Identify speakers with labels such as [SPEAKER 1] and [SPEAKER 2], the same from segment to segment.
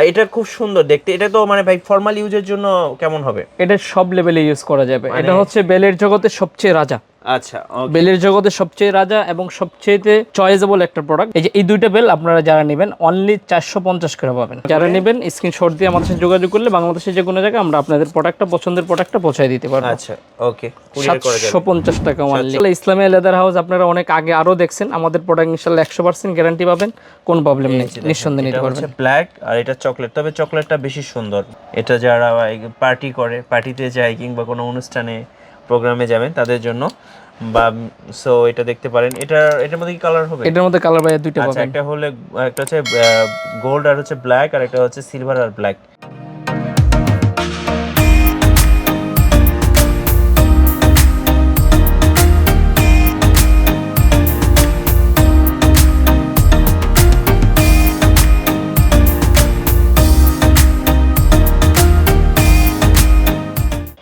[SPEAKER 1] এটা খুব সুন্দর দেখতে। এটা তো মানে ভাই ফর্মাল ইউজের জন্য কেমন হবে?
[SPEAKER 2] এটা সব লেভেলে ইউজ করা যাবে।
[SPEAKER 1] মানে
[SPEAKER 2] এটা হচ্ছে বেলের জগতে সবচেয়ে রাজা।
[SPEAKER 1] আচ্ছা
[SPEAKER 2] বেলের জগতে সবচেয়ে রাজা এবং সবচেয়ে চয়েসেবল একটা প্রোডাক্ট এই যে এই দুইটা বেল আপনারা যারা নেবেন অনলি চারশো পঞ্চাশ করে পাবেন। যারা নেবেন স্ক্রিনশট দিয়ে আমাদের সাথে যোগাযোগ করলে বাংলাদেশের যে কোনো জায়গায় আমরা আপনাদের প্রোডাক্টটা পছন্দের প্রোডাক্টটা পৌঁছে দিতে পারব।
[SPEAKER 1] আচ্ছা ওকে
[SPEAKER 2] সাতশো পঞ্চাশ টাকা অনলি ইসলামিয়া লেদার হাউস আপনারা অনেক আগে আরও দেখছেন আমাদের প্রোডাক্ট ইনশাল্লাহ একশো পার্সেন্ট গ্যারান্টি পাবেন কোন প্রবলেম নেই নিঃসন্দেহে নিতে পারবেন।
[SPEAKER 1] ব্ল্যাক আর এটা চকলেট তবে চকলেটটা বেশি সুন্দর। এটা যারা পার্টি করে পার্টিতে যায় কিংবা কোনো অনুষ্ঠানে প্রোগ্রামে যাবেন তাদের জন্য। বা সো এটা দেখতে পারেন। এটা এটার মধ্যে কি কালার হবে?
[SPEAKER 2] এটার মধ্যে কালার বাইরে দুইটা
[SPEAKER 1] আচ্ছা
[SPEAKER 2] পাবেন।
[SPEAKER 1] একটা হলে একটা হচ্ছে গোল্ড আর হচ্ছে ব্ল্যাক আর একটা হচ্ছে সিলভার আর ব্ল্যাক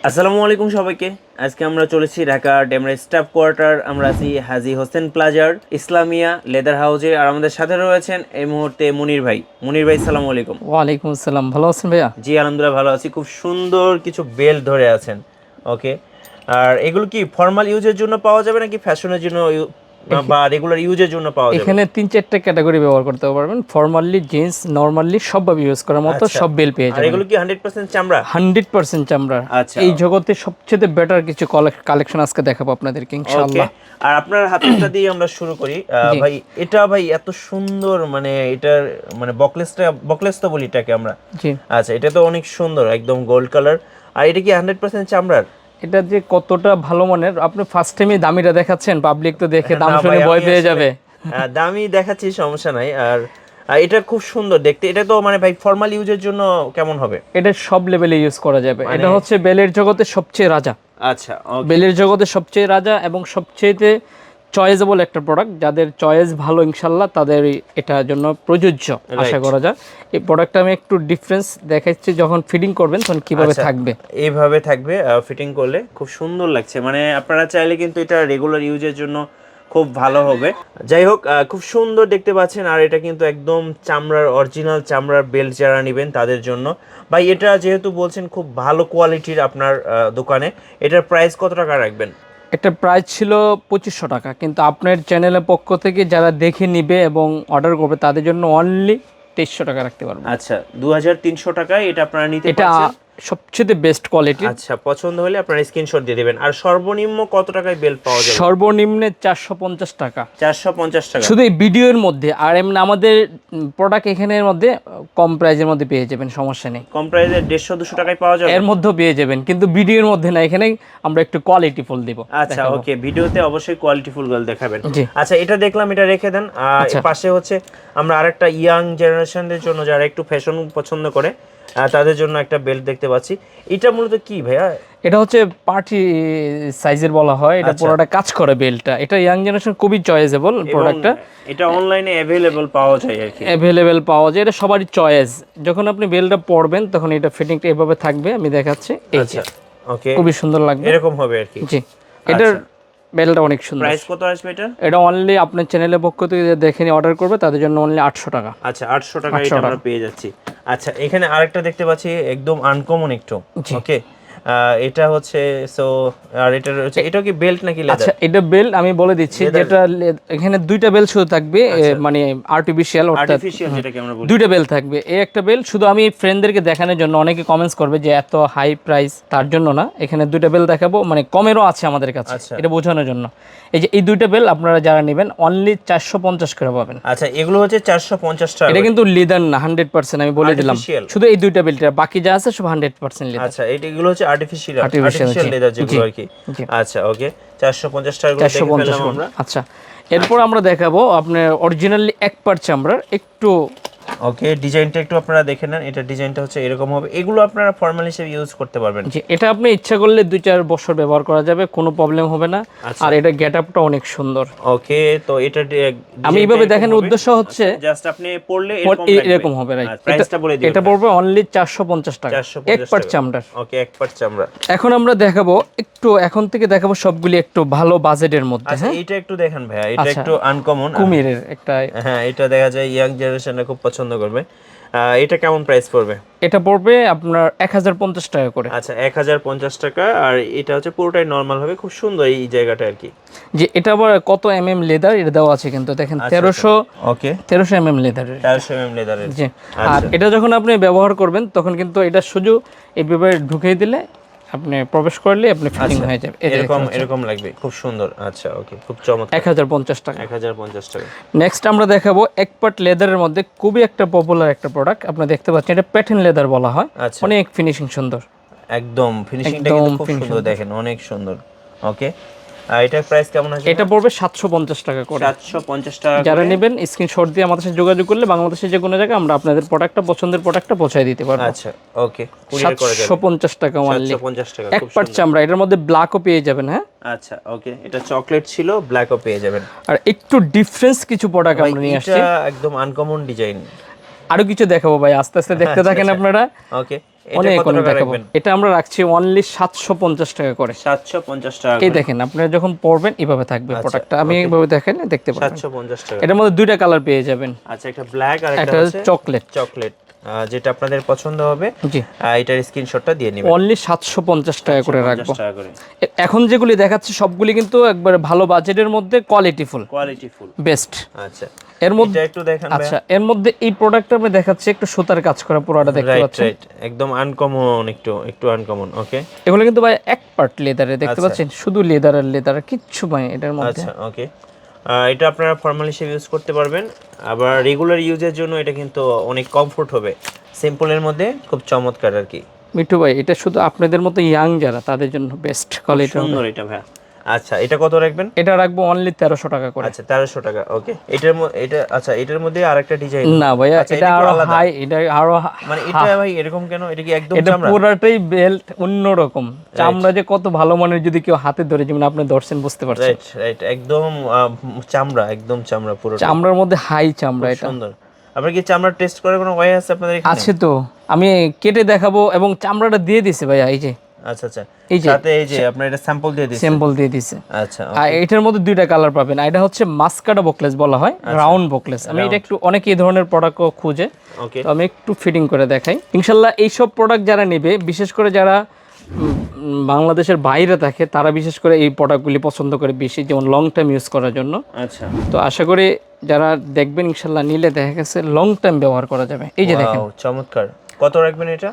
[SPEAKER 1] আসসালামু আলাইকুম সবাইকে। আজকে আমরা চলেছি ঢাকা ডেমরা স্টাফ কোয়ার্টার। আমরা আছি হাজি হোসেন প্লাজার ইসলামিয়া লেদার হাউজে। আর আমাদের সাথে রয়েছেন এই মুহূর্তে মুনির ভাই। মুনির ভাই সালাম আলাইকুম।
[SPEAKER 2] ওয়ালাইকুম আসসালাম। ভালো আছেন ভাইয়া?
[SPEAKER 1] জি আলহামদুলিল্লাহ ভালো আছি। খুব সুন্দর কিছু বেল ধরে আছেন। ওকে? আর এগুলো কি ফর্মাল ইউজের জন্য পাওয়া যাবে নাকি ফ্যাশনের জন্য বা রেগুলার ইউজের জন্য পাওয়া যাবে।
[SPEAKER 2] এখানে তিন চারটা ক্যাটাগরি ব্যবহার করতে পারবেন। ফর্মালি জিন্স নর্মালি সবভাবে ইউজ করার মতো
[SPEAKER 1] আচ্ছা।
[SPEAKER 2] সব বেল পেয়ে যাবেন
[SPEAKER 1] এগুলো কি হান্ড্রেড পার্সেন্ট চামড়া?
[SPEAKER 2] হান্ড্রেড পার্সেন্ট চামড়া।
[SPEAKER 1] আচ্ছা।
[SPEAKER 2] এই জগতে সবচেয়ে বেটার কিছু কালেকশন আজকে দেখাবো আপনাদেরকে ইনশাআল্লাহ।
[SPEAKER 1] আর আপনার হাতটা দিয়ে আমরা শুরু করি। ভাই এটা ভাই এত সুন্দর মানে এটার মানে বকলেসটা বকলেস তো বলি এটাকে আমরা।
[SPEAKER 2] জি।
[SPEAKER 1] আচ্ছা এটা তো অনেক সুন্দর একদম গোল্ড কালার আর এটা কি হান্ড্রেড পার্সেন্ট চামড়ার?
[SPEAKER 2] এটা যে কতটা ভালো মানের আপনি ফার্স্ট টাইমে দামিটা দেখাচ্ছেন পাবলিক তো দেখে দাম শুনে ভয় পেয়ে যাবে।
[SPEAKER 1] আহ, দামি দেখাচ্ছি সমস্যা নাই। আর এটা খুব সুন্দর দেখতে। এটা তো মানে ভাই ফর্মাল ইউজের জন্য কেমন হবে?
[SPEAKER 2] এটা সব লেভেলে ইউজ করা যাবে।
[SPEAKER 1] মানে
[SPEAKER 2] এটা হচ্ছে বেলের জগতে সবচেয়ে রাজা।
[SPEAKER 1] আচ্ছা
[SPEAKER 2] বেলের জগতে সবচেয়ে রাজা এবং সবচেয়ে চয়েসেবল একটা প্রোডাক্ট যাদের চয়েস ভালো ইনশাল্লাহ তাদের এটার জন্য প্রযোজ্য আশা করা যায়। এই প্রোডাক্টটা আমি একটু ডিফারেন্স দেখাচ্ছি যখন ফিটিং করবেন তখন কীভাবে
[SPEAKER 1] আচ্ছা।
[SPEAKER 2] থাকবে।
[SPEAKER 1] এইভাবে থাকবে ফিটিং করলে খুব সুন্দর লাগছে। মানে আপনারা চাইলে কিন্তু এটা রেগুলার ইউজের জন্য খুব ভালো হবে। যাই হোক খুব সুন্দর দেখতে পাচ্ছেন আর এটা কিন্তু একদম চামড়ার অরিজিনাল চামড়ার বেল্ট যারা নেবেন তাদের জন্য। ভাই এটা যেহেতু বলছেন খুব ভালো কোয়ালিটির আপনার দোকানে এটার প্রাইস কত টাকা রাখবেন?
[SPEAKER 2] এটা প্রাইস ছিল পঁচিশশো টাকা কিন্তু আপনার চ্যানেলের পক্ষ থেকে যারা দেখে নিবে এবং অর্ডার করবে তাদের জন্য অনলি তেইশশো টাকা রাখতে পারব।
[SPEAKER 1] আচ্ছা দু হাজার তিনশো টাকায় এটা আপনারা নিতে
[SPEAKER 2] এটা সবচেয়ে বেস্ট কোয়ালিটি
[SPEAKER 1] আচ্ছা পছন্দ হলে আপনারা স্ক্রিনশট দিয়ে দেবেন। আর সর্বনিম্ন কত টাকায় বেল পাওয়া যাবে?
[SPEAKER 2] সর্বনিম্নে চারশো পঞ্চাশ টাকা।
[SPEAKER 1] চারশো পঞ্চাশ টাকা।
[SPEAKER 2] শুধু এই ভিডিওর মধ্যে আর এমনি আমাদের প্রোডাক্ট এখানের মধ্যে কম প্রাইজের মধ্যে পেয়ে যাবেন সমস্যা নেই।
[SPEAKER 1] কম প্রাইসে দেড়শো দুশো টাকায় পাওয়া যাবে?
[SPEAKER 2] এর মধ্যেও পেয়ে যাবেন কিন্তু ভিডিওর মধ্যে না এখানে আমরা একটু কোয়ালিটি ফুল দিব।
[SPEAKER 1] আচ্ছা ওকে ভিডিওতে অবশ্যই কোয়ালিটিফুল গার্ল দেখাবেন। আচ্ছা এটা দেখলাম এটা রেখে দেন। আর
[SPEAKER 2] আচ্ছা।
[SPEAKER 1] পাশে হচ্ছে আমরা আরেকটা ইয়াং জেনারেশনের জন্য যারা একটু ফ্যাশন পছন্দ করে তাদের জন্য একটা বেল্ট দেখতে পাচ্ছি। এটা মূলত কি ভাইয়া?
[SPEAKER 2] এটা হচ্ছে পার্টি সাইজের বলা হয়। এটা
[SPEAKER 1] আচ্ছা।
[SPEAKER 2] পুরোটা কাজ করে বেলটা এটা ইয়াং জেনারেশন খুবই চয়েসেবল প্রোডাক্টটা
[SPEAKER 1] এটা অনলাইনে অ্যাভেলেবল পাওয়া যায় আর কি।
[SPEAKER 2] অ্যাভেলেবেল পাওয়া যায়। এটা সবারই চয়েস যখন আপনি বেলটা পরবেন তখন এটা ফিটিংটা এভাবে থাকবে। আমি দেখাচ্ছি। এই যে।
[SPEAKER 1] আচ্ছা ওকে
[SPEAKER 2] খুবই সুন্দর লাগবে।
[SPEAKER 1] এরকম হবে আর কি।
[SPEAKER 2] জি। এটার বেলটা অনেক সুন্দর।
[SPEAKER 1] প্রাইস কত আসবে এটা?
[SPEAKER 2] এটা অনলি আপনার চ্যানেলের পক্ষ থেকে দেখে নিয়ে অর্ডার করবে। তাদের জন্য অনলি আটশো টাকা।
[SPEAKER 1] আচ্ছা আটশো টাকা এটা আমরা পেয়ে যাচ্ছি। আচ্ছা এখানে আরেকটা দেখতে পাচ্ছি একদম আনকমন একটু ওকে এটা হচ্ছে সো আর এটা হচ্ছে এটা কি বেল্ট নাকি লেদার
[SPEAKER 2] আচ্ছা এটা বেল্ট আমি বলে দিচ্ছি যেটা এখানে দুইটা বেল শুধু থাকবে মানে আর্টিফিশিয়াল অর্থাৎ
[SPEAKER 1] আর্টিফিশিয়াল যেটাকে আমরা বলি।
[SPEAKER 2] দুইটা বেল থাকবে। এই একটা বেল শুধু আমি ফ্রেন্ডদেরকে দেখানোর জন্য অনেকে কমেন্টস করবে যে এত হাই প্রাইস তার জন্য না। এখানে দুইটা বেল দেখাবো মানে কমেরও আছে আমাদের কাছে
[SPEAKER 1] আচ্ছা।
[SPEAKER 2] এটা বোঝানোর জন্য। এই যে এই দুইটা বেল আপনারা যারা নেবেন অনলি চারশো পঞ্চাশ করে পাবেন।
[SPEAKER 1] আচ্ছা এগুলো হচ্ছে চারশো পঞ্চাশ টাকা
[SPEAKER 2] এটা কিন্তু লিদার না হান্ড্রেড পার্সেন্ট আমি বলে দিলাম। শুধু এই দুইটা বেলটা বাকি যা আছে সব হান্ড্রেড পার্সেন্ট লিদার
[SPEAKER 1] আচ্ছা এগুলো হচ্ছে আর্টিফিশিয়াল আর্টিফিশিয়াল লেদার যেগুলো আর কি। আচ্ছা ওকে চারশো পঞ্চাশ টাকা করে
[SPEAKER 2] চারশো
[SPEAKER 1] দেখে ফেললাম আমরা।
[SPEAKER 2] আচ্ছা এরপর আমরা দেখাবো আপনার অরিজিনালি এক পার চামড়ার একটু
[SPEAKER 1] ওকে ডিজাইনটা একটু আপনারা দেখে নেন এটা ডিজাইনটা হচ্ছে এরকম হবে। এগুলো আপনারা ফর্মাল হিসেবে ইউজ করতে পারবেন।
[SPEAKER 2] যে এটা আপনি ইচ্ছা করলে দুই চার বছর ব্যবহার করা যাবে কোনো প্রবলেম হবে না।
[SPEAKER 1] আচ্ছা।
[SPEAKER 2] আর এটা গেট আপটা অনেক সুন্দর।
[SPEAKER 1] ওকে তো এটা
[SPEAKER 2] আমি এইভাবে দেখানোর উদ্দেশ্য হচ্ছে
[SPEAKER 1] জাস্ট আপনি পড়লে এরকম
[SPEAKER 2] হবে রাইট
[SPEAKER 1] প্রাইসটা বলে দিন
[SPEAKER 2] এটা পড়বে অনলি চারশো পঞ্চাশ টাকা।
[SPEAKER 1] 450
[SPEAKER 2] এক পার
[SPEAKER 1] টাকা।
[SPEAKER 2] চামড়ার।
[SPEAKER 1] ওকে এক পার্ট চামড়া।
[SPEAKER 2] এখন আমরা দেখাবো একটু এখন থেকে দেখাবো সবগুলি একটু ভালো বাজেটের মধ্যে
[SPEAKER 1] আচ্ছা
[SPEAKER 2] হ্যাঁ?
[SPEAKER 1] এটা একটু দেখেন ভাইয়া এটা
[SPEAKER 2] আচ্ছা।
[SPEAKER 1] একটু আনকমন
[SPEAKER 2] কুমিরের একটা
[SPEAKER 1] হ্যাঁ এটা দেখা যায় ইয়াং জেনারেশনরা খুব পছন্দ করবে। এটা কেমন প্রাইস পড়বে?
[SPEAKER 2] এটা পড়বে আপনার এক হাজার পঞ্চাশ টাকা করে।
[SPEAKER 1] আচ্ছা এক হাজার পঞ্চাশ টাকা আর এটা হচ্ছে পুরোটাই নর্মাল হবে খুব সুন্দর এই জায়গাটা আর কি।
[SPEAKER 2] যে এটা আবার কত এম এম লেদার এটা দেওয়া আছে কিন্তু দেখেন
[SPEAKER 1] আচ্ছা,
[SPEAKER 2] তেরোশো
[SPEAKER 1] ওকে
[SPEAKER 2] তেরোশো এম এম লেদারের
[SPEAKER 1] চারশো এম লেদারের
[SPEAKER 2] জি
[SPEAKER 1] আচ্ছা।
[SPEAKER 2] আর এটা যখন আপনি ব্যবহার করবেন তখন কিন্তু এটা শুধু এইভাবে ঢুকিয়ে দিলে আপনি প্রবেশ করলে আপনি ফিটিং হয়ে যাবে।
[SPEAKER 1] এরকম এরকম লাগবে। খুব সুন্দর। আচ্ছা ওকে খুব চমৎকার।
[SPEAKER 2] এক হাজার পঞ্চাশ টাকা।
[SPEAKER 1] এক হাজার পঞ্চাশ টাকা।
[SPEAKER 2] নেক্সট আমরা দেখাবো এক পার্ট লেদারের মধ্যে খুবই একটা পপুলার একটা প্রোডাক্ট আপনি দেখতে পাচ্ছেন এটা প্যাটার্ন লেদার বলা হয়।
[SPEAKER 1] আচ্ছা।
[SPEAKER 2] অনেক ফিনিশিং সুন্দর।
[SPEAKER 1] একদম ফিনিশিংটা কিন্তু খুব সুন্দর দেখেন অনেক সুন্দর। ওকে এটার প্রাইস কেমন আছে
[SPEAKER 2] এটা পড়বে সাতশো পঞ্চাশ টাকা করে।
[SPEAKER 1] সাতশো পঞ্চাশ টাকা
[SPEAKER 2] যারা নেবেন স্ক্রিনশট দিয়ে আমাদের সাথে যোগাযোগ করলে বাংলাদেশের যে কোনো জায়গায় আমরা আপনাদের প্রোডাক্টটা পছন্দের প্রোডাক্টটা পৌঁছায় দিতে পারব।
[SPEAKER 1] আচ্ছা ওকে কুরিয়ার করা
[SPEAKER 2] সাতশো পঞ্চাশ টাকা অনলি
[SPEAKER 1] সাতশো পঞ্চাশ টাকা
[SPEAKER 2] এক পার্ট চামড়া এটার মধ্যে ব্ল্যাকও পেয়ে যাবেন হ্যাঁ?
[SPEAKER 1] আচ্ছা ওকে এটা চকলেট ছিল ব্ল্যাকও পেয়ে যাবেন।
[SPEAKER 2] আর একটু ডিফারেন্স কিছু প্রোডাক্ট আমরা নিয়ে আসছি।
[SPEAKER 1] এটা একদম আনকমন ডিজাইন
[SPEAKER 2] আরও কিছু দেখাবো ভাই আস্তে আস্তে দেখতে থাকেন আপনারা।
[SPEAKER 1] ওকে
[SPEAKER 2] অনেক অনেক দেখাবো। এটা আমরা রাখছি অনলি সাতশো পঞ্চাশ টাকা করে।
[SPEAKER 1] সাতশো পঞ্চাশ টাকা
[SPEAKER 2] এই দেখেন আপনারা যখন পড়বেন এভাবে থাকবে প্রোডাক্টটা আমি এইভাবে দেখেন দেখতে পাবেন
[SPEAKER 1] সাতশো পঞ্চাশ টাকা।
[SPEAKER 2] এটার মধ্যে দুইটা কালার পেয়ে যাবেন।
[SPEAKER 1] আচ্ছা একটা ব্ল্যাক আর একটা
[SPEAKER 2] একটা
[SPEAKER 1] হচ্ছে
[SPEAKER 2] চকলেট
[SPEAKER 1] চকলেট যেটা আপনাদের পছন্দ হবে এটার স্ক্রিনশটটা দিয়ে নেবেন।
[SPEAKER 2] অনলি সাতশো পঞ্চাশ টাকা করে রাখব। এখন যেগুলি দেখাচ্ছি সবগুলি কিন্তু একবারে ভালো বাজেটের মধ্যে কোয়ালিটিফুল
[SPEAKER 1] কোয়ালিটি ফুল
[SPEAKER 2] বেস্ট
[SPEAKER 1] আচ্ছা।
[SPEAKER 2] এর মধ্যে
[SPEAKER 1] একটু দেখান
[SPEAKER 2] আচ্ছা এর মধ্যে এই প্রোডাক্টটা আমি দেখাচ্ছি একটু সুতার কাজ করা পুরোটা দেখতে পাচ্ছেন?
[SPEAKER 1] রাইট একদম আনকমন একটু একটু আনকমন ওকে
[SPEAKER 2] এগুলো কিন্তু ভাই এক পার্ট লেদারে দেখতে
[SPEAKER 1] আচ্ছা।
[SPEAKER 2] পাচ্ছেন? শুধু লেদার আর লেদার কিচ্ছু ভাই এটার মধ্যে।
[SPEAKER 1] আচ্ছা ওকে এটা আপনারা ফর্মাল হিসেবে ইউজ করতে পারবেন। আবার রেগুলার ইউজের জন্য এটা কিন্তু অনেক কমফোর্ট হবে। সিম্পলের মধ্যে খুব চমৎকার আর কি।
[SPEAKER 2] মিঠু ভাই এটা শুধু আপনাদের মতো ইয়াং যারা তাদের জন্য বেস্ট কোয়ালিটি
[SPEAKER 1] সুন্দর এটা ভাই আচ্ছা এটা কত রাখবেন?
[SPEAKER 2] এটা রাখব অনলি তেরোশো টাকা করে।
[SPEAKER 1] আচ্ছা তেরোশো টাকা ওকে এটার এটা আচ্ছা এটার মধ্যে আরেকটা ডিজাইন
[SPEAKER 2] না ভাইয়া
[SPEAKER 1] আচ্ছা,
[SPEAKER 2] এটা
[SPEAKER 1] এটা আরও
[SPEAKER 2] হাই এটা আরও
[SPEAKER 1] মানে এটা ভাই এরকম কেন? এটা কি একদম
[SPEAKER 2] এটা
[SPEAKER 1] চামড়া?
[SPEAKER 2] পুরাটাই বেল্ট অন্যরকম চামড়া যে কত ভালো মানের যদি কেউ হাতে ধরে যেমন আপনি ধরছেন বুঝতে পারছেন।
[SPEAKER 1] রাইট রাইট একদম চামড়া একদম চামড়া পুরো
[SPEAKER 2] চামড়ার মধ্যে হাই চামড়া এটা।
[SPEAKER 1] সুন্দর। আপনার কি চামড়া টেস্ট করার কোনো ওয়ে আছে আপনাদের এখানে?
[SPEAKER 2] আছে তো। আমি কেটে দেখাবো এবং চামড়াটা দিয়ে দিছে ভাইয়া এই যে।
[SPEAKER 1] আচ্ছা আচ্ছা।
[SPEAKER 2] এই যে
[SPEAKER 1] সাথে এই যে আপনার এটা স্যাম্পল দিয়ে দিচ্ছেন
[SPEAKER 2] স্যাম্পল দিয়ে দিছে
[SPEAKER 1] আচ্ছা
[SPEAKER 2] আর এটার মধ্যে দুইটা কালার পাবেন। এটা হচ্ছে মাস্কাটা বকলেস বলা হয়। রাউন্ড বকলেস আমি এটা একটু অনেক এই ধরনের প্রোডাক্টও খুঁজে তো আমি একটু ফিটিং করে দেখাই। ইনশাল্লাহ এইসব প্রোডাক্ট যারা নেবে বিশেষ করে যারা বাংলাদেশের বাইরে থাকে তারা বিশেষ করে এই প্রোডাক্টগুলি পছন্দ করে বেশি যেমন লং টাইম ইউজ করার জন্য।
[SPEAKER 1] আচ্ছা।
[SPEAKER 2] তো আশা করি যারা দেখবেন ইনশাল্লাহ নিলে দেখা গেছে লং টাইম ব্যবহার করা যাবে। এই যে দেখেন।
[SPEAKER 1] চমৎকার। কত রাখবেন এটা?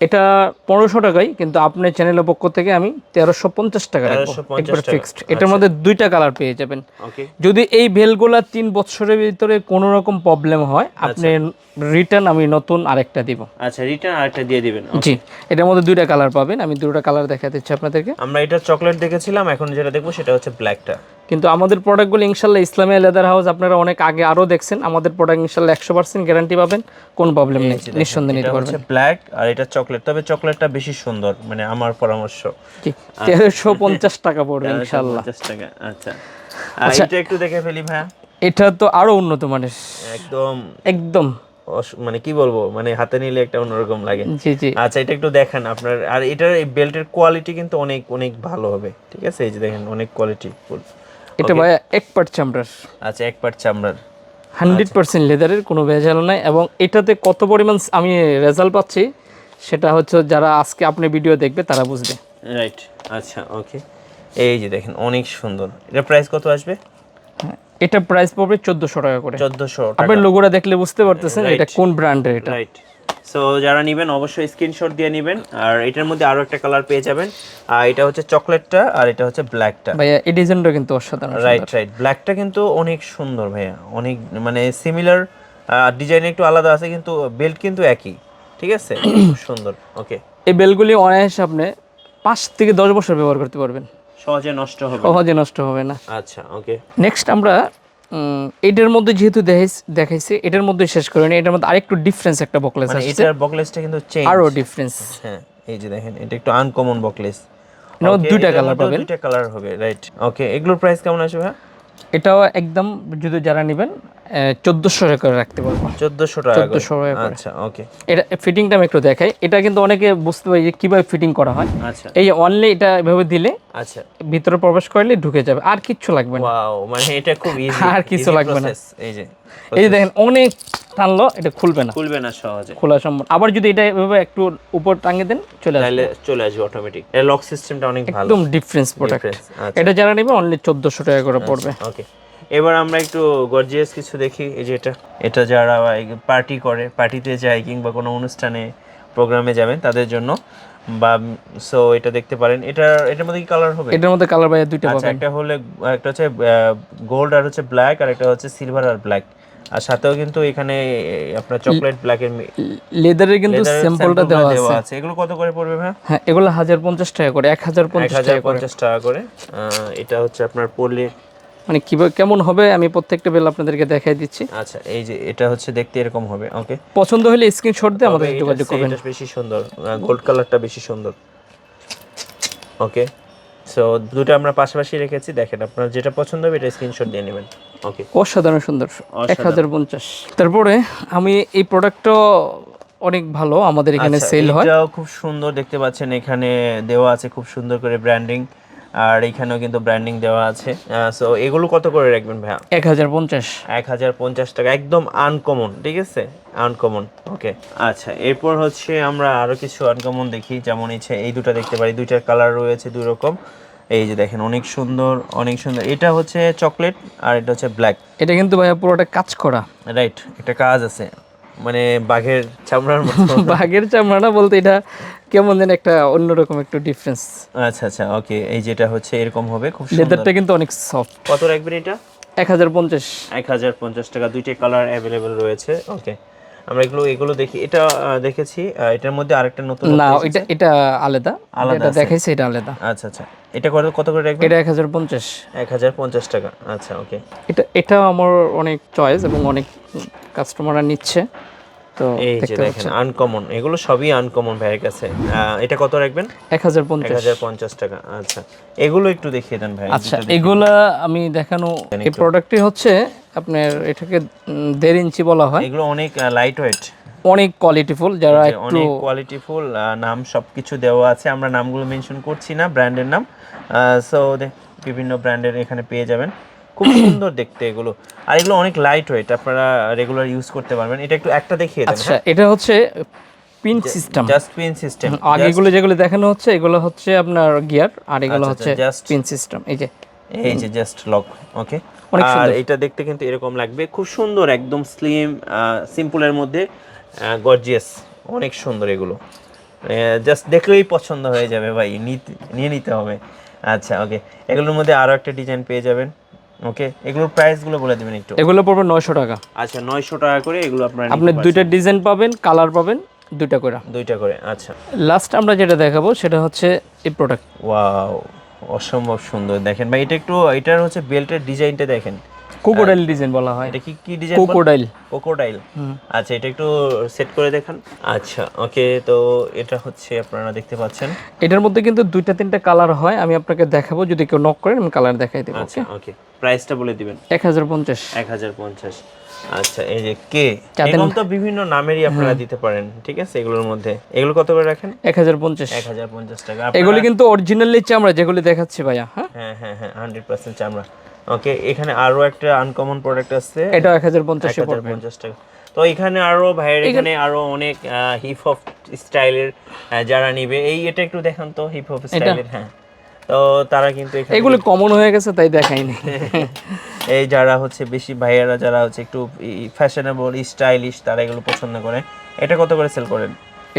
[SPEAKER 2] এটা পনেরোশো টাকাই কিন্তু আপনার চ্যানেলের পক্ষ থেকে আমি তেরোশো পঞ্চাশ টাকা রাখব। একবার ফিক্সড এটার মধ্যে দুইটা কালার পেয়ে যাবেন। যদি এই ভেলগুলা তিন বছরের ভিতরে কোনো রকম প্রবলেম হয় আপনি রিটার্ন আমি নতুন আরেকটা দিব।
[SPEAKER 1] আচ্ছা রিটার্ন আরেকটা দিয়ে দিবেন।
[SPEAKER 2] জি এটার মধ্যে দুইটা কালার পাবেন। আমি দুটো কালার দেখা দিচ্ছি আপনাদেরকে।
[SPEAKER 1] আমরা এটা চকলেট দেখেছিলাম এখন যেটা দেখব সেটা হচ্ছে ব্ল্যাকটা
[SPEAKER 2] কিন্তু আমাদের প্রোডাক্টগুলো ইনশাল্লাহ ইসলামিয়া লেদার হাউস আপনারা অনেক আগে আরও দেখছেন। আমাদের প্রোডাক্ট ইনশাল্লাহ একশো পার্সেন্ট গ্যারান্টি পাবেন কোনো প্রবলেম নেই নিঃসন্দেহে নিতে পারবেন।
[SPEAKER 1] ব্ল্যাক আর এটা চকলেট তবে চকলেটটা বেশি সুন্দর মানে আমার পরামর্শ।
[SPEAKER 2] তেরোশো পঞ্চাশ টাকা পড়বে ইনশাল্লাহ।
[SPEAKER 1] টাকা আচ্ছা। এটা একটু দেখে ফেলি ভাইয়া।
[SPEAKER 2] এটা তো আরও উন্নত মানের।
[SPEAKER 1] একদম।
[SPEAKER 2] একদম।
[SPEAKER 1] মানে কি বলব মানে হাতে নিলে একটা অন্যরকম লাগে।
[SPEAKER 2] জি জি।
[SPEAKER 1] আচ্ছা এটা একটু দেখান আপনার। আর এটার এই বেল্টের কোয়ালিটি কিন্তু অনেক অনেক ভালো হবে ঠিক আছে? এই যে দেখেন অনেক কোয়ালিটি
[SPEAKER 2] এটা ভাই এক পার্ট চামড়ার।
[SPEAKER 1] আচ্ছা এক পার্ট চামড়ার।
[SPEAKER 2] হান্ড্রেড পার্সেন্ট লেদারের কোনো ভেজাল নাই এবং এটাতে কত পরিমাণ আমি রেজাল্ট পাচ্ছি সেটা হচ্ছে যারা আজকে আপনি ভিডিও দেখবে তারা বুঝবে।
[SPEAKER 1] রাইট আচ্ছা ওকে এই যে দেখেন অনেক সুন্দর। এটা প্রাইস কত আসবে?
[SPEAKER 2] এটা প্রাইস পড়বে চোদ্দোশো টাকা করে।
[SPEAKER 1] চোদ্দোশো
[SPEAKER 2] আপনার লোগোটা দেখলে বুঝতে পারতেছেন এটা কোন ব্র্যান্ডের এটা।
[SPEAKER 1] রাইট সো যারা নেবেন অবশ্যই স্ক্রিনশট দিয়ে নেবেন। আর এটার মধ্যে আরও একটা কালার পেয়ে যাবেন। আর এটা হচ্ছে চকলেটটা আর এটা হচ্ছে ব্ল্যাকটা
[SPEAKER 2] ভাইয়া এই ডিজাইনটা কিন্তু অসাধারণ
[SPEAKER 1] রাইট রাইট ব্ল্যাকটা কিন্তু অনেক সুন্দর ভাইয়া। অনেক মানে সিমিলার ডিজাইন একটু আলাদা আছে কিন্তু বেল্ট কিন্তু একই। ঠিক আছে? সুন্দর। ওকে
[SPEAKER 2] এই বেলগুলি অনায়াসে আপনি পাঁচ থেকে দশ বছর ব্যবহার করতে পারবেন।
[SPEAKER 1] সহজে নষ্ট হবে
[SPEAKER 2] সহজে নষ্ট হবে না।
[SPEAKER 1] আচ্ছা ওকে
[SPEAKER 2] নেক্সট আমরা এটার মধ্যে যেহেতু দেখাইছে এটার মধ্যে শেষ করিনি এটার মধ্যে আরেকটু ডিফারেন্স একটা বকলেস আছে
[SPEAKER 1] এটার বকলেসটা কিন্তু চেঞ্জ
[SPEAKER 2] আরও ডিফারেন্স
[SPEAKER 1] হ্যাঁ এই যে দেখেন এটা একটু আনকমন বকলেস
[SPEAKER 2] নাও দুইটা কালার পাবেন।
[SPEAKER 1] দুইটা কালার হবে রাইট ওকে এগুলোর প্রাইস কেমন আসবে
[SPEAKER 2] এটাও একদম যদি যারা নেবেন চোদ্দোশো টাকা করে রাখতে পারব।
[SPEAKER 1] চোদ্দশো।
[SPEAKER 2] 1400 করে।
[SPEAKER 1] আচ্ছা ওকে।
[SPEAKER 2] এটা ফিটিংটা আমি একটু দেখাই। এটা কিন্তু অনেকে বুঝতে পারি যে কীভাবে ফিটিং করা হয়।
[SPEAKER 1] আচ্ছা।
[SPEAKER 2] এই অনলি এটা এভাবে দিলে
[SPEAKER 1] আচ্ছা।
[SPEAKER 2] ভিতরে প্রবেশ করলে ঢুকে যাবে। আর কিচ্ছু লাগবে না।
[SPEAKER 1] মানে এটা খুব ইজি
[SPEAKER 2] আর কিছু লাগবে না।
[SPEAKER 1] এই যে।
[SPEAKER 2] এই যে দেখেন অনেক টানলো এটা খুলবে না।
[SPEAKER 1] খুলবে না সহজে।
[SPEAKER 2] খোলা সম্ভব। আবার যদি এটা এভাবে একটু উপর টাঙিয়ে দেন চলে আসবে।
[SPEAKER 1] তাহলে চলে আসবে অটোমেটিক এর লক সিস্টেমটা অনেক ভালো।
[SPEAKER 2] একদম ডিফারেন্স প্রোডাক্ট
[SPEAKER 1] আচ্ছা।
[SPEAKER 2] এটা যারা নেবে অনলি চোদ্দোশো টাকা করে পড়বে।
[SPEAKER 1] ওকে এবার আমরা একটু গর্জিয়াস কিছু দেখি এই যে এটা। এটা যারা পার্টি করে পার্টিতে যায় কিংবা কোনো অনুষ্ঠানে প্রোগ্রামে যাবেন তাদের জন্য। বা সো এটা দেখতে পারেন। এটা এটার মধ্যে কি কালার হবে?
[SPEAKER 2] এটার মধ্যে কালার বাইরে দুইটা
[SPEAKER 1] আচ্ছা
[SPEAKER 2] পাবেন।
[SPEAKER 1] একটা হলে একটা হচ্ছে গোল্ড আর হচ্ছে ব্ল্যাক আর একটা হচ্ছে সিলভার আর ব্ল্যাক আর সাথেও কিন্তু এখানে আপনার চকলেট ব্ল্যাক ব্ল্যাকের
[SPEAKER 2] লেদারের কিন্তু স্যাম্পলটা দেওয়া আছে।
[SPEAKER 1] এগুলো কত করে পড়বে ভাই
[SPEAKER 2] হ্যাঁ এগুলো হাজার পঞ্চাশ টাকা করে এক হাজার
[SPEAKER 1] এক
[SPEAKER 2] পঞ্চাশ
[SPEAKER 1] হাজার
[SPEAKER 2] টাকা করে।
[SPEAKER 1] পঞ্চাশ টাকা করে। এটা হচ্ছে আপনার পড়লে
[SPEAKER 2] মানে কীভাবে কেমন হবে আমি প্রত্যেকটা বেল আপনাদেরকে দেখাই দিচ্ছি।
[SPEAKER 1] আচ্ছা এই যে এটা হচ্ছে দেখতে এরকম হবে ওকে?
[SPEAKER 2] পছন্দ হলে স্ক্রিনশট দিয়ে আমাদের যোগাযোগ করবেন।
[SPEAKER 1] এটা বেশি সুন্দর গোল্ড কালারটা বেশি সুন্দর। ওকে? সো দুটো আমরা পাশাপাশি রেখেছি দেখেন আপনার যেটা পছন্দ হবে এটা স্ক্রিনশট দিয়ে নেবেন। ওকে?
[SPEAKER 2] অসাধারণ সুন্দর এক হাজার পঞ্চাশ। তারপরে আমি এই প্রোডাক্টটা অনেক ভালো আমাদের এখানে সেল হয়।
[SPEAKER 1] আচ্ছা, এটাও খুব সুন্দর দেখতে পাচ্ছেন এখানে দেওয়া আছে খুব সুন্দর করে ব্র্যান্ডিং আর এখানেও কিন্তু ব্র্যান্ডিং দেওয়া আছে। সো এগুলো কত করে রাখবেন ভাইয়া?
[SPEAKER 2] এক হাজার পঞ্চাশ।
[SPEAKER 1] এক হাজার পঞ্চাশ টাকা একদম আনকমন ঠিক আছে? আনকমন ওকে আচ্ছা এরপর হচ্ছে আমরা আরও কিছু আনকমন দেখি যেমন ইচ্ছে এই দুটো দেখতে পারি দুইটার কালার রয়েছে দুই রকম। এই যে দেখেন অনেক সুন্দর অনেক সুন্দর। এটা হচ্ছে চকলেট আর এটা হচ্ছে ব্ল্যাক
[SPEAKER 2] এটা কিন্তু ভাইয়া পুরোটা কাজ করা।
[SPEAKER 1] রাইট এটা কাজ আছে। মানে বাঘের চামড়ার মতো।
[SPEAKER 2] বাঘের চামড়া না বলতে এটা কেমন যেন একটা অন্যরকম একটু ডিফারেন্স
[SPEAKER 1] আচ্ছা আচ্ছা ওকে এই যেটা হচ্ছে এরকম হবে খুব সুন্দর।
[SPEAKER 2] লেদারটা কিন্তু অনেক সফট
[SPEAKER 1] কত রাখবেন এটা?
[SPEAKER 2] এক হাজার পঞ্চাশ।
[SPEAKER 1] এক হাজার পঞ্চাশ টাকা দুইটাই কালার অ্যাভেলেবেল রয়েছে ওকে আমরা এগুলো এগুলো দেখি এটা দেখেছি এটার মধ্যে আরেকটা নতুন
[SPEAKER 2] না এটা এটা আলাদা।
[SPEAKER 1] আলাদা
[SPEAKER 2] এটা দেখাইছে এটা আলাদা।
[SPEAKER 1] আচ্ছা আচ্ছা এটা কত কত করে রাখবেন?
[SPEAKER 2] এটা এক হাজার পঞ্চাশ।
[SPEAKER 1] এক হাজার পঞ্চাশ টাকা আচ্ছা ওকে
[SPEAKER 2] এটা এটা আমার অনেক চয়েস এবং অনেক কাস্টমাররা নিচ্ছে তো
[SPEAKER 1] এই যে দেখেন আনকমন এগুলো সবই আনকমন ভাইয়ের কাছে। এটা কত রাখবেন?
[SPEAKER 2] এক হাজার
[SPEAKER 1] এক
[SPEAKER 2] পঞ্চাশ
[SPEAKER 1] হাজার পঞ্চাশ টাকা আচ্ছা। এগুলো একটু দেখিয়ে দেন ভাই
[SPEAKER 2] আচ্ছা এগুলা আমি দেখানো এই প্রোডাক্টটি হচ্ছে আপনার এটাকে দেড় ইঞ্চি বলা হয়।
[SPEAKER 1] এগুলো অনেক লাইট ওয়েট
[SPEAKER 2] অনেক কোয়ালিটিফুল যারা একটু
[SPEAKER 1] অনেক কোয়ালিটিফুল নাম সবকিছু দেওয়া আছে আমরা নামগুলো মেনশন করছি না ব্র্যান্ডের নাম। সো বিভিন্ন ব্র্যান্ডের এখানে পেয়ে যাবেন। খুব সুন্দর দেখতে এগুলো। আর এগুলো অনেক লাইট ওয়েট আপনারা রেগুলার ইউজ করতে পারবেন। এটা একটু একটা দেখিয়ে দেন
[SPEAKER 2] আচ্ছা এটা হচ্ছে pin system
[SPEAKER 1] just pin system
[SPEAKER 2] আগে এগুলো যেগুলো দেখানো হচ্ছে এগুলো হচ্ছে আপনার গিয়ার আর এগুলো
[SPEAKER 1] আচ্ছা,
[SPEAKER 2] হচ্ছে পিন সিস্টেম এই যে।
[SPEAKER 1] এই যে জাস্ট লক ওকে আর এটা দেখতে কিন্তু এরকম লাগবে খুব সুন্দর একদম স্লিম সিম্পলের মধ্যে গর্জিয়াস অনেক সুন্দর এগুলো। জাস্ট দেখলেই পছন্দ হয়ে যাবে ভাই নিতে- নিয়ে নিতে হবে। আচ্ছা ওকে এগুলোর মধ্যে আরও একটা ডিজাইন পেয়ে যাবেন। ওকে এগুলোর প্রাইসগুলো বলে দিবেন একটু।
[SPEAKER 2] এগুলো পড়বে নয়শো টাকা।
[SPEAKER 1] আচ্ছা নয়শো টাকা করে এগুলো আপনারা
[SPEAKER 2] আপনি দুইটা ডিজাইন পাবেন কালার পাবেন দুইটা করে।
[SPEAKER 1] দুইটা করে আচ্ছা।
[SPEAKER 2] লাস্ট আমরা যেটা দেখাবো সেটা হচ্ছে এই প্রোডাক্ট
[SPEAKER 1] ওয়াও অসম্ভব সুন্দর। দেখেন ভাই এটা একটু এটার হচ্ছে বেল্টের ডিজাইনটা দেখেন।
[SPEAKER 2] কোকোডাইল ডিজাইন বলা হয়।
[SPEAKER 1] এটা কি কি ডিজাইন
[SPEAKER 2] কোকোডাইল
[SPEAKER 1] কোকোডাইল আচ্ছা এটা একটু সেট করে দেখান। আচ্ছা ওকে তো এটা হচ্ছে আপনারা দেখতে পাচ্ছেন।
[SPEAKER 2] এটার মধ্যে কিন্তু দুইটা তিনটা কালার হয়। আমি আপনাকে দেখাবো যদি কেউ নক করেন আমি কালার দেখাই দেবো
[SPEAKER 1] আচ্ছা ওকে প্রাইসটা বলে দিবেন।
[SPEAKER 2] এক হাজার পঞ্চাশ।
[SPEAKER 1] এক হাজার পঞ্চাশ। আচ্ছা এই যে কে এরকম তো বিভিন্ন নামেরই আপনারা দিতে পারেন ঠিক আছে? এগুলোর মধ্যে। এগুলো কত করে রাখেন?
[SPEAKER 2] এক হাজার পঞ্চাশ।
[SPEAKER 1] এক হাজার পঞ্চাশ টাকা।
[SPEAKER 2] এগুলি কিন্তু অরিজিনালি চামড়া যেগুলি দেখাচ্ছি ভাইয়া হ্যাঁ?
[SPEAKER 1] হ্যাঁ হ্যাঁ হ্যাঁ হান্ড্রেড পার্সেন্ট চামড়া। ওকে এখানে আরও একটা আনকমন প্রোডাক্ট আছে।
[SPEAKER 2] এটা এক হাজার পঞ্চাশে
[SPEAKER 1] এক হাজার পঞ্চাশ টাকা। তো এখানে আরও ভাইয়ের এখানে আরও অনেক হিপ হপ স্টাইলের যারা নিবে এই এটা একটু দেখান তো হিপ হপ স্টাইলের হ্যাঁ। তো তারা কিন্তু এখানে
[SPEAKER 2] এগুলি কমন হয়ে গেছে তাই দেখাইনি
[SPEAKER 1] এই যারা হচ্ছে বেশি ভাইয়েরা যারা হচ্ছে একটু ফ্যাশনেবল স্টাইলিশ তারা এগুলো পছন্দ করে। এটা কত করে সেল করেন?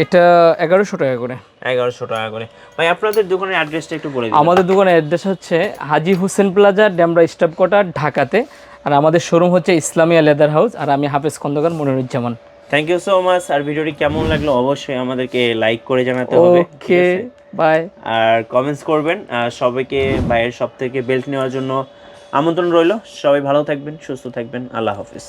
[SPEAKER 2] এটা এগারোশো টাকা করে।
[SPEAKER 1] এগারোশো টাকা করে। ভাই আপনাদের দোকানের অ্যাড্রেসটা একটু বলে
[SPEAKER 2] আমাদের দোকানের অ্যাড্রেস হচ্ছে Haji Hossain plaza Demra staff quarter ঢাকাতে। আর আমাদের শোরুম হচ্ছে ইসলামিয়া লেদার হাউস আর আমি Hafez Khandakar Moniruzzaman.
[SPEAKER 1] Thank you so much আর ভিডিওটি কেমন লাগল অবশ্যই আমাদেরকে লাইক করে জানাতে হবে।
[SPEAKER 2] ওকে বাই
[SPEAKER 1] আর কমেন্টস করবেন। আর সবাইকে ভাইয়ের সব থেকে বেল্ট নেওয়ার জন্য আমন্ত্রণ রইল। সবাই ভালো থাকবেন সুস্থ থাকবেন। আল্লাহ হাফিজ।